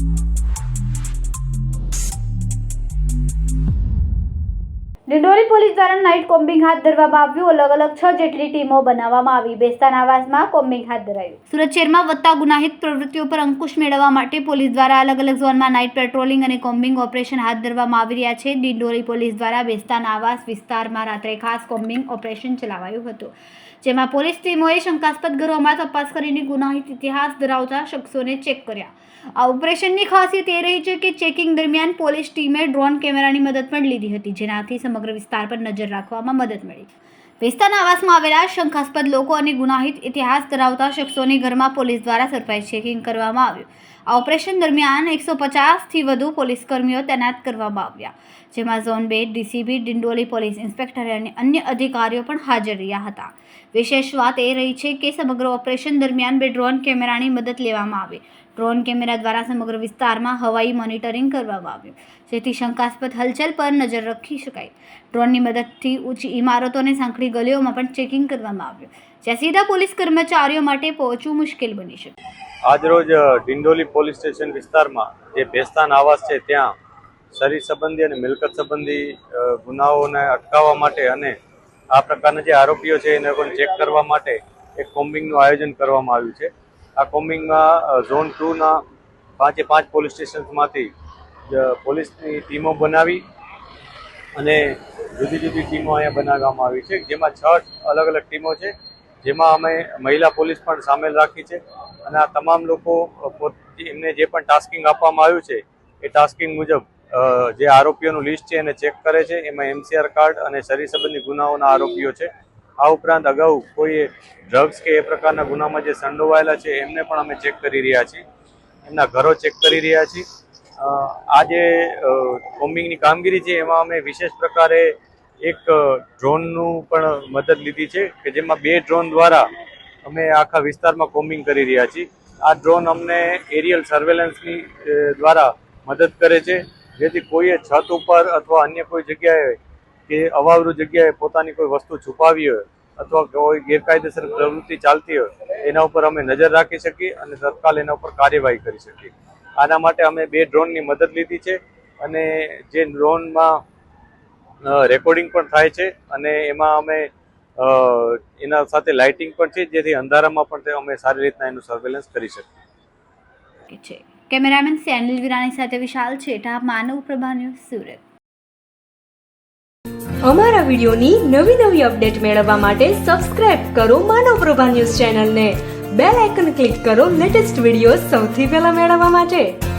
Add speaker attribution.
Speaker 1: Thank you. Dindoli પોલીસ દ્વારા night combing હાથ ધરવામાં આવ્યું. અલગ અલગ છ જેટલી ટીમો બનાવવામાં આવી. બેસ્તાન આવાસમાં કોમ્બિંગ હાથ ધરાયું. સુરત શહેરમાં વધતા ગુનાહિત પ્રવૃત્તિઓ પર અંકુશ મેળવવા માટે પોલીસ દ્વારા અલગ અલગ ઝોનમાં નાઇટ પેટ્રોલિંગ અને કોમ્બિંગ ઓપરેશન હાથ ધરવામાં આવી રહ્યા છે. ડિંડોરી પોલીસ દ્વારા બેસ્તાન આવાસ વિસ્તારમાં રાત્રે ખાસ કોમ્બિંગ ઓપરેશન ચલાવાયું હતું, જેમાં પોલીસ ટીમોએ શંકાસ્પદ ઘરોમાં તપાસ કરીને ગુનાહિત ઇતિહાસ ધરાવતા શખ્સોને ચેક કર્યા. આ ઓપરેશનની ખાસિયત એ રહી છે કે ચેકિંગ દરમિયાન પોલીસ ટીમે ડ્રોન કેમેરાની મદદ પણ લીધી હતી, જેનાથી સમગ્ર વિસ્તાર પર નજર રાખવામાં મદદ મળી. વિસ્તારના આવાસમાં આવેલા શંકાસ્પદ લોકો અને ગુનાહિત ઇતિહાસ ધરાવતા શખ્સોની ઘરમાં પોલીસ દ્વારા સરપ્રાઇઝ ચેકિંગ કરવામાં આવ્યું. આ ઓપરેશન દરમિયાન એકસો પચાસથી વધુ પોલીસકર્મીઓ તૈનાત કરવામાં આવ્યા, જેમાં ઝોન બે, ડીસીબી, ડિંડોલી પોલીસ ઇન્સ્પેક્ટર અને અન્ય અધિકારીઓ પણ હાજર રહ્યા હતા. વિશેષ વાત એ રહી છે કે સમગ્ર ઓપરેશન દરમિયાન બે ડ્રોન કેમેરાની મદદ લેવામાં આવી. ડ્રોન કેમેરા દ્વારા સમગ્ર વિસ્તારમાં હવાઈ મોનિટરિંગ કરવામાં આવ્યું, જેથી શંકાસ્પદ હલચલ પર નજર રાખી શકાય. ડ્રોનની મદદથી ઊંચી ઇમારતોને સાંકડી ગલીઓમાં પણ ચેકિંગ કરવામાં આવ્યું, જ્યાં સીધા પોલીસ કર્મચારીઓ માટે પહોંચવું મુશ્કેલ બની શકે.
Speaker 2: આજરોજ ડિંડોલી પોલીસ સ્ટેશન વિસ્તારમાં જે ભેસ્તાન આવાસ છે, ત્યાં શરીર સંબંધી અને મિલકત સંબંધી ગુનાઓને અટકાવવા માટે અને આ પ્રકારના જે આરોપીઓ છે, એને પણ ચેક કરવા માટે એક કોમ્બિંગનું આયોજન કરવામાં આવ્યું છે. આ કોમ્બિંગમાં ઝોન ટુના પાંચે પાંચ પોલીસ સ્ટેશન્સમાંથી પોલીસની ટીમો બનાવી અને જુદી જુદી ટીમો અહીંયા બનાવવામાં આવી છે, જેમાં છ અલગ અલગ ટીમો છે. જેમાં અમે મહિલા પોલીસ પણ સામેલ રાખી છે અને આ તમામ લોકો એમને જે પણ ટાસ્કિંગ આપવામાં આવ્યું છે, એ ટાસ્કિંગ મુજબ જે આરોપીઓનું લિસ્ટ છે એને ચેક કરે છે. એમાં એમસીઆર કાર્ડ અને શરીર સંબંધી ગુનાઓના આરોપીઓ છે. આ ઉપરાંત અગાઉ કોઈએ ડ્રગ્સ કે એ પ્રકારના ગુનામાં જે સંડોવાયેલા છે, એમને પણ અમે ચેક કરી રહ્યા છીએ. એમના ઘરો ચેક કરી રહ્યા છીએ. આ જે કોમ્બિંગની કામગીરી છે, એમાં અમે વિશેષ પ્રકારે એક ડ્રોનનું પણ મદદ લીધી છે કે જેમાં બે ડ્રોન દ્વારા અમે આખા વિસ્તારમાં કોમ્બિંગ કરી રહ્યા છીએ. આ ડ્રોન અમને એરિયલ સર્વેલન્સની દ્વારા મદદ કરે છે. જેથી કોઈએ છત ઉપર અથવા અન્ય કોઈ જગ્યાએ કે અવાવરૂ જગ્યાએ પોતાની કોઈ વસ્તુ છુપાવી હોય અથવા કોઈ ગેરકાયદેસર પ્રવૃત્તિ ચાલતી હોય, એના ઉપર અમે નજર રાખી શકીએ અને તત્કાલ એના ઉપર કાર્યવાહી કરી શકીએ. આના માટે અમે બે ડ્રોનની મદદ લીધી છે અને જે ડ્રોનમાં રેકોર્ડિંગ પણ થાય છે અને એમાં અમે એના સાથે લાઇટિંગ પણ છે જેથી અંધારામાં પણ તે અમે સારી રીતના એનું સર્વેલન્સ કરી શકીએ.
Speaker 1: છે. કેમેરામેન સેનિલ વિરાણી સાથે વિશાલ છેટા માનવ પ્રભા ન્યૂઝ સુરત.
Speaker 3: અમારા વિડીયોની નવી નવી અપડેટ મેળવવા માટે સબસ્ક્રાઇબ કરો માનવ પ્રભા ન્યૂઝ ચેનલને. બેલ આઇકન ક્લિક કરો લેટેસ્ટ વીડિયો સૌથી પહેલા મેળવવા માટે.